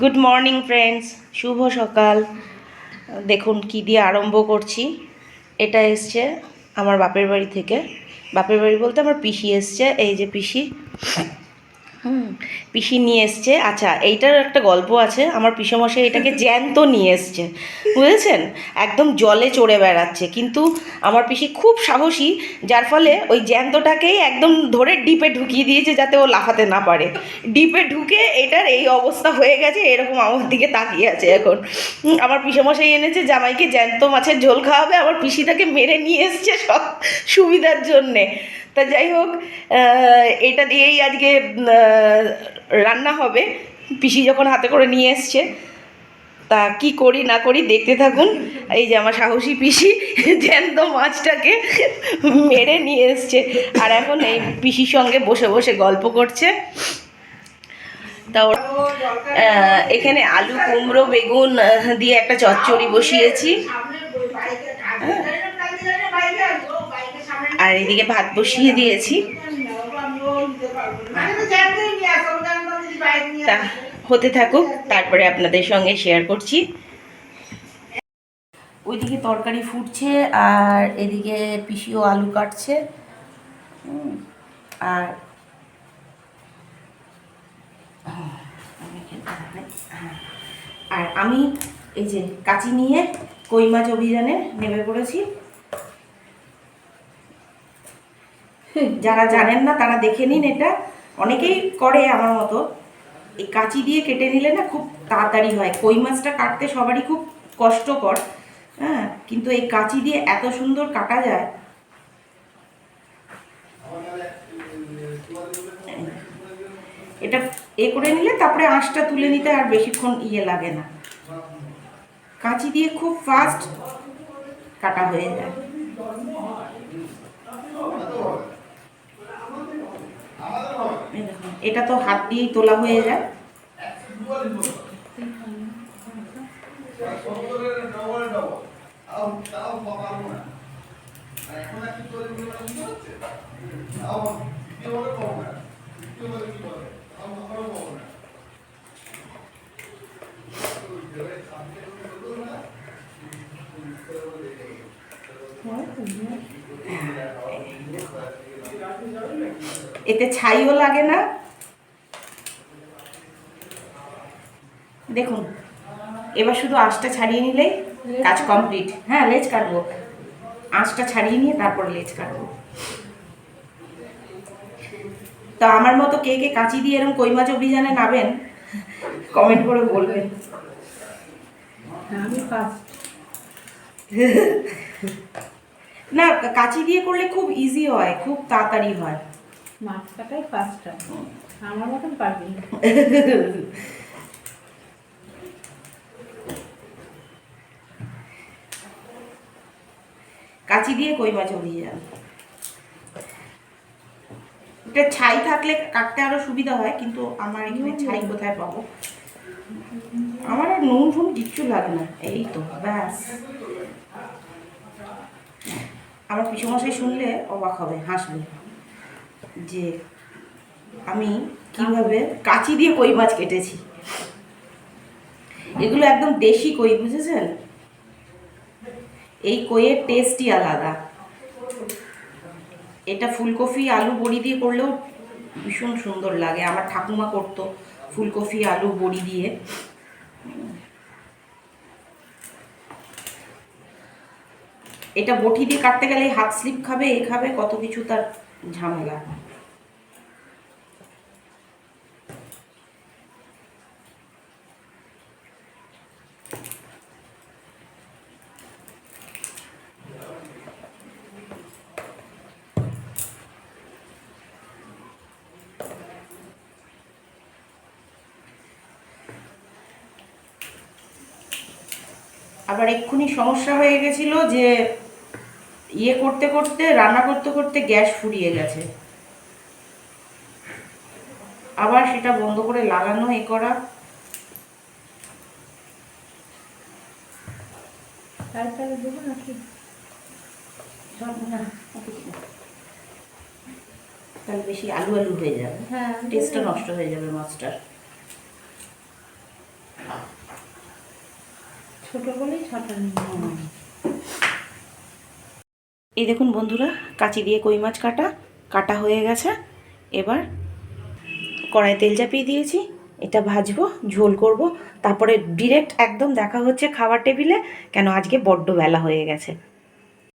Good morning friends শুভ সকাল। দেখুন, কি দিয়ে আরম্ভ করছি। এটা এসছে আমার বাপের বাড়ি থেকে। বাপের বাড়ি বলতে আমার পিসি এসছে। এই যে পিসি। হুম পিসি নিয়ে এসছে। আচ্ছা এইটার একটা গল্প আছে। আমার পিসমশাই এটাকে জ্যান্ত নিয়ে এসছে। বুঝেছেন? একদম জলে চড়ে বেড়াচ্ছে। কিন্তু আমার পিসি খুব সাহসী যার ফলে ওই জ্যান্তটাকেই একদম ধরে ডিপে ঢুকিয়ে দিয়েছে যাতে ও লাফাতে না পারে। ডিপে ঢুকে এটার এই অবস্থা হয়ে গেছে এরকম আমার দিকে তাকিয়ে আছে এখন। আমার পিসমশাই এনেছে জামাইকে জ্যান্ত মাছের ঝোল খাওয়াবে আমার পিসিটাকে মেরে নিয়ে এসছে সব সুবিধার জন্যে। তা যাই হোক এটা দিয়েই আজকে রান্না হবে। পিসি যখন হাতে করে নিয়ে এসছে, তা কি করি না করি দেখতে থাকুন। এই যে আমার সাহসী পিসি, জ্যান্ত মাছটাকে মেরে নিয়ে এসছে। আর এখন এই পিসির সঙ্গে বসে বসে গল্প করছে। তা এখানে আলু, কুমড়ো, বেগুন দিয়ে একটা চচ্চড়ি বসিয়েছি। আর এদিকে ভাত বসিয়ে দিয়েছি। তা হতে থাকুক, তারপরে আপনাদের সঙ্গে শেয়ার করছি। ওইদিকে তরকারি ফুটছে, আর এদিকে পিসিও আলু কাটছে। আর আর আমি এই যে কাচি নিয়ে কই মাছ অভিযানে নেমে পড়েছি। যারা জানেন না, তারা দেখে নিন এটা। অনেকেই করে আমার মতো। এই কাঁচি দিয়ে কেটে নিলে না খুব তাড়াতাড়ি হয়। কই মাছটা কাটতে সবারই খুব কষ্টকর হ্যাঁ? কিন্তু এই কাঁচি দিয়ে এত সুন্দর কাটা যায়। এটা এ করে নিলে তারপরে আঁশটা তুলে নিতে আর বেশিক্ষণ ইয়ে লাগে না। কাঁচি দিয়ে খুব ফাস্ট কাটা হয়ে যায়। এটা তো হাত দিয়েই তোলা হয়ে যায়। এতে ছাইও লাগে না। দেখুন এবার শুধু আঁশটা ছাড়িয়ে নিলেই কাজ কমপ্লিট। হ্যাঁ লেজ কাটবো। আঁশটা ছাড়িয়ে নিয়ে তারপর লেজ কাটবো। তো আমার মতো কে কে কাঁচি দিয়ে এরকম কই মাছ অভিযানে নাবেন কমেন্ট করে বলবেন। না কাঁচি দিয়ে করলে খুব ইজি হয় খুব তাড়াতাড়ি হয়। মাছ কাটাই ফার্স্ট আমার মতন পারবি না। কাঁচি দিয়ে কই মাছ অভিযান এটা ছাই থাকলে কাটতে আরও সুবিধা হয় কিন্তু আমার এখানে ছাই কোথায় পাবো? আমার আর নুন ফুন কিচ্ছু লাগে না। এই তো ব্যাস। আমার পিসমশাই শুনলে অবাক হবে হাসবে। যে আমি কীভাবে কাঁচি দিয়ে কই মাছ কেটেছি। এগুলো একদম দেশি কই, বুঝেছেন? এই কইয়ের টেস্টই আলাদা। এটা ফুলকপি, আলু, বড়ি দিয়ে করলেও ভীষণ সুন্দর লাগে। আমার ঠাকুমা করতো ফুলকপি, আলু, বড়ি দিয়ে। এটা বটি দিয়ে কাটতে গেলে হাত স্লিপ খাবে, এ খাবে, কত কিছু তার ঝামেলা। আবার এক্ষুনি সমস্যা হয়ে গেছিল যে ইয়ে করতে করতে রান্না করতে করতে গ্যাস ফুরিয়ে গেছে। আবার সেটা বন্ধ করে লাগানো এ করা। তারপরে দেবো নাকি? তাহলে বেশি আলু আলু হয়ে যাবে। হ্যাঁ টেস্টটা নষ্ট হয়ে যাবে মাছটার। ছোটো বলেই ছটা এই দেখুন বন্ধুরা কাঁচি দিয়ে কই মাছ কাটা কাটা হয়ে গেছে। এবার কড়াই তেল চাপিয়ে দিয়েছি এটা ভাজবো ঝোল করব। তারপরে ডিরেক্ট একদম দেখা হচ্ছে খাবার টেবিলে কেন আজকে বড্ড বেলা হয়ে গেছে।